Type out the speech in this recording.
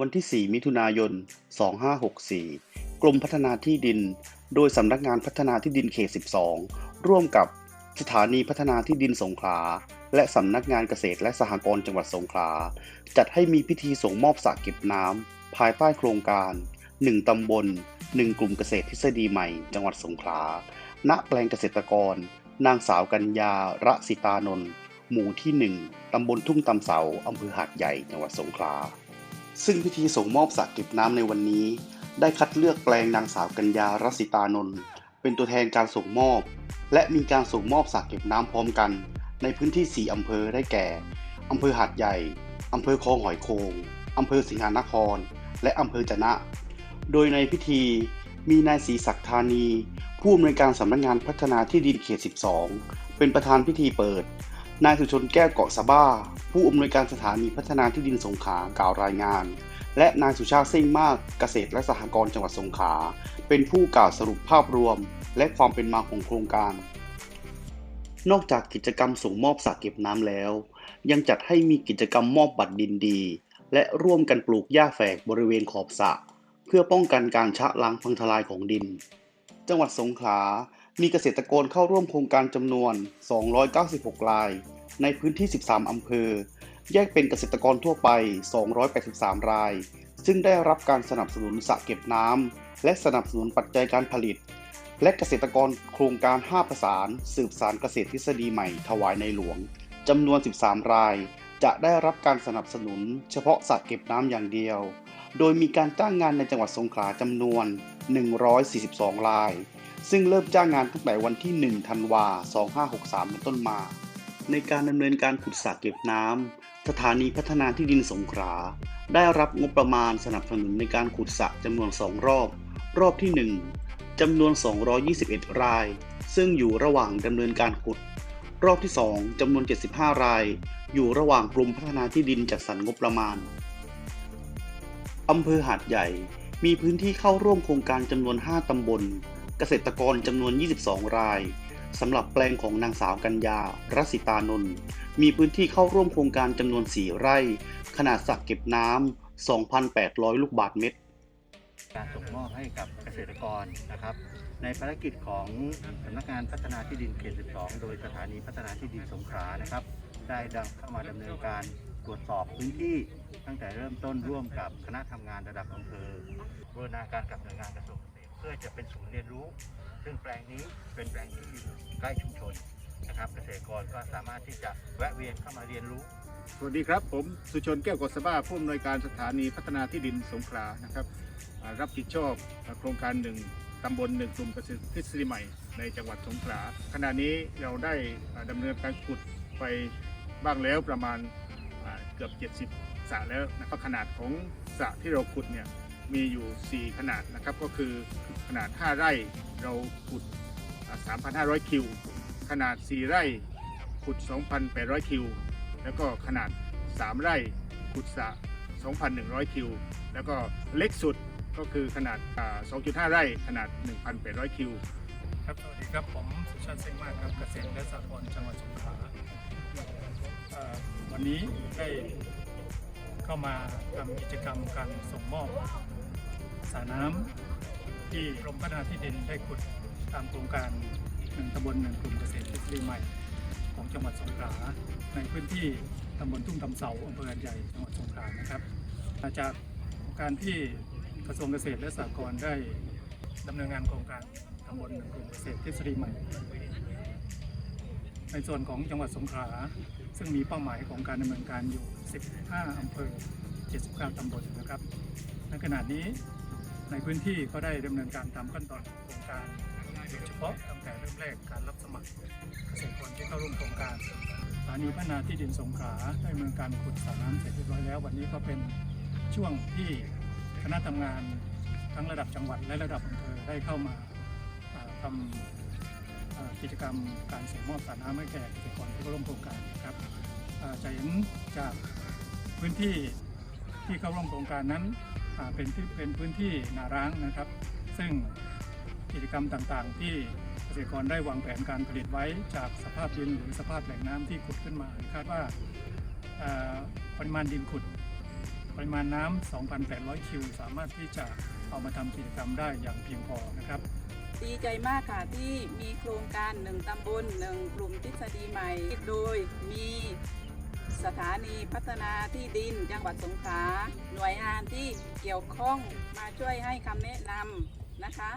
วันที่ 4 มิถุนายน 2564 กรมพัฒนาที่ดิน โดยสำนักงานพัฒนาที่ดินเขต 12 ร่วมกับสถานีพัฒนาที่ดินสงขลา และสำนักงานเกษตรและสหกรณ์จังหวัดสงขลา จัดให้มีพิธีส่งมอบสระเก็บน้ำภายใต้โครงการ 1 ตำบล 1 กลุ่มเกษตรทฤษฎีใหม่ จังหวัดสงขลา ณ แปลงเกษตรกร นางสาวกัญญาระสิตานนท์หมู่ที่ 1 ตำบลทุ่งตำเสา อำเภอหาดใหญ่ จังหวัดสงขลา ซึ่งพิธีส่งมอบสระเก็บน้ำในวันนี้ ได้คัดเลือกแปลงนางสาวกัญญารสิตานนท์เป็นตัวแทนการส่งมอบ และมีการส่งมอบสระเก็บน้ำพร้อมกัน ในพื้นที่ 4 อำเภอได้แก่ อำเภอหาดใหญ่ อำเภอคลองหอยโขงอำเภอสิงหานคร และอำเภอจะนะ โดยในพิธีมีนายศรีศักดิ์ธานี ผู้อำนวยการสำนักงานพัฒนาที่ดินเขต 12 เป็นประธานพิธีเปิด นายสุชนแก้วเกาะสบ้า ผู้อำนวยการสถานีพัฒนาที่ดินสงขลากล่าวรายงาน และนายสุชาติเส้งมากเกษตรและสหกรณ์จังหวัดสงขลาเป็นผู้กล่าวสรุปภาพรวม และความเป็นมาของโครงการ นอกจากกิจกรรมส่งมอบสระเก็บน้ำแล้ว ยังจัดให้มีกิจกรรมมอบบัตรดินดี และร่วมกันปลูกหญ้าแฝกบริเวณขอบสระเพื่อป้องกันการชะล้างพังทลายของดิน จังหวัดสงขลา มีเกษตรกรเข้าร่วมโครงการจำนวน 296 ราย ในพื้นที่ 13 อำเภอ แยกเป็นเกษตรกรทั่วไป 283 ราย ซึ่งได้รับการสนับสนุนสระเก็บน้ำ และสนับสนุนปัจจัยการผลิต และเกษตรกรโครงการ 5 ประสาน สืบสารเกษตรทฤษฎีใหม่ถวายในหลวง จำนวน 13 ราย จะได้รับการสนับสนุน เฉพาะสระเก็บน้ำอย่างเดียว โดยมีการจ้างงานในจังหวัดสงขลาจำนวน 142 ราย ซึ่งเริ่มจ้างงานตั้งแต่วันที่ 1 ธันวา 2563 เป็นต้นมา ในการดำเนินการขุดสระเก็บน้ำ สถานีพัฒนาที่ดินสงขลาได้รับงบประมาณสนับสนุนในการขุดสระจำนวน 2 รอบ รอบที่ 1จำนวน 221 ราย ซึ่งอยู่ระหว่างดำเนินการขุด รอบที่ 2จำนวน 75 ราย อยู่ระหว่างกรมพัฒนาที่ดินจัดสรรงบประมาณอำเภอหาดใหญ่มีพื้นที่เข้าร่วมโครงการจำนวน 5 ตำบล เกษตรกรจำนวน 22 รายสำหรับแปลงของนางสาวกัญญารัสิตานนท์มีพื้นที่เข้าร่วมโครงการจำนวน 4 ไร่ ขนาดสระเก็บน้ำ 2,800 ลูกบาศก์เมตร การส่งมอบให้กับเกษตรกรนะครับ ในภารกิจของสำนักงานพัฒนาที่ดินเขต 12 โดยสถานีพัฒนาที่ดินสงขลานะครับ ได้ดังเข้ามาดำเนินการตรวจสอบพื้นที่ตั้งแต่เริ่มต้นร่วมกับคณะทำงานระดับอำเภอบูรณาการกับหน่วยงานกระทรวง เพื่อจะเป็นศูนย์เรียนรู้ ซึ่งแปลงนี้เป็นแปลงที่อยู่ใกล้ชุมชนนะครับ เกษตรกรก็สามารถที่จะแวะเวียนเข้ามาเรียนรู้ สวัสดีครับ ผมสุชนแก้วกฤษบ้าผู้อำนวยการสถานีพัฒนาที่ดินสงขลานะครับรับผิดชอบโครงการหนึ่งตำบลหนึ่งกลุ่มเกษตรทฤษฎีใหม่ในจังหวัดสงขลาขณะนี้เราได้อ่าดำเนินการขุดไปบ้างแล้วประมาณเกือบ 70สระแล้วนะครับขนาดของสระที่เราขุดเนี่ย มีอยู่ 4 ขนาดนะครับ ก็คือขนาด 5 ไร่เราขุด 3,500 คิว ขนาด 4 ไร่ขุด 2,800 คิว แล้วก็ขนาด 3 ไร่ขุดสระ2,100 คิว แล้วก็เล็กสุดก็คือขนาด 2.5 ไร่ ขนาด 1,800 คิว ครับ สวัสดีครับ ผมสุชาติเซ็งมากครับ เกษตรและสหกรณ์จังหวัดสงขลาวันนี้ได้ เข้ามาทำกิจกรรมการส่งมอบสระน้ำที่กรมพัฒนาที่ดินได้ขุดตามโครงการหนึ่งตำบลหนึ่งกลุ่มเกษตรทฤษฎีใหม่ ของจังหวัดสงขลาในพื้นที่ตำบลทุ่งตำเสาอำเภอหาดใหญ่จังหวัดสงขลานะครับมาจากการที่กระทรวงเกษตรและสหกรณ์ได้ดำเนินงานโครงการตำบลหนึ่งกลุ่มเกษตรทฤษฎีใหม่ ในส่วนของจังหวัดสงขลาซึ่งมีเป้าหมายของการดำเนินการอยู่ 15 อำเภอ 79 ตำบลนะครับ ในขณะนี้ในพื้นที่ก็ได้ดำเนินการตามขั้นตอนของโครงการโดยเฉพาะตั้งแต่เริ่มแรกการรับสมัครเกษตรกรที่เข้าร่วมโครงการสถานีพัฒนาที่ดินสงขลาได้ดำเนินการขุดสระน้ำเสร็จเรียบร้อยแล้ว วันนี้ก็เป็นช่วงที่คณะทำงานทั้งระดับจังหวัดและระดับอำเภอได้เข้ามาทำอ่า กิจกรรมการส่งมอบสรน้ำให้แก่เกษตรกรที่ร่วมโครงการนะครับจะเห็นจากพื้นที่ที่เข้าร่วมโครงการนั้นเป็นที่เป็นพื้นที่นาร้างนะครับ ซึ่งกิจกรรมต่างๆ ที่เกษตรกรได้วางแผนการผลิตไว้จากสภาพดินหรือสภาพแหล่งน้ำที่ขุดขึ้นมาคาดว่าปริมาณดินขุด ปริมาณน้ำ2,800 คิว สามารถที่จะเอามาทำกิจกรรมได้อย่างเพียงพอนะครับ ดีใจมากค่ะที่มีโครงการหนึ่งตำบลหนึ่งกลุ่มทฤษฎีใหม่ โดยมีสถานีพัฒนาที่ดินจังหวัดสงขลาหน่วยงานที่เกี่ยวข้องมาช่วยให้คำแนะนำนะคะ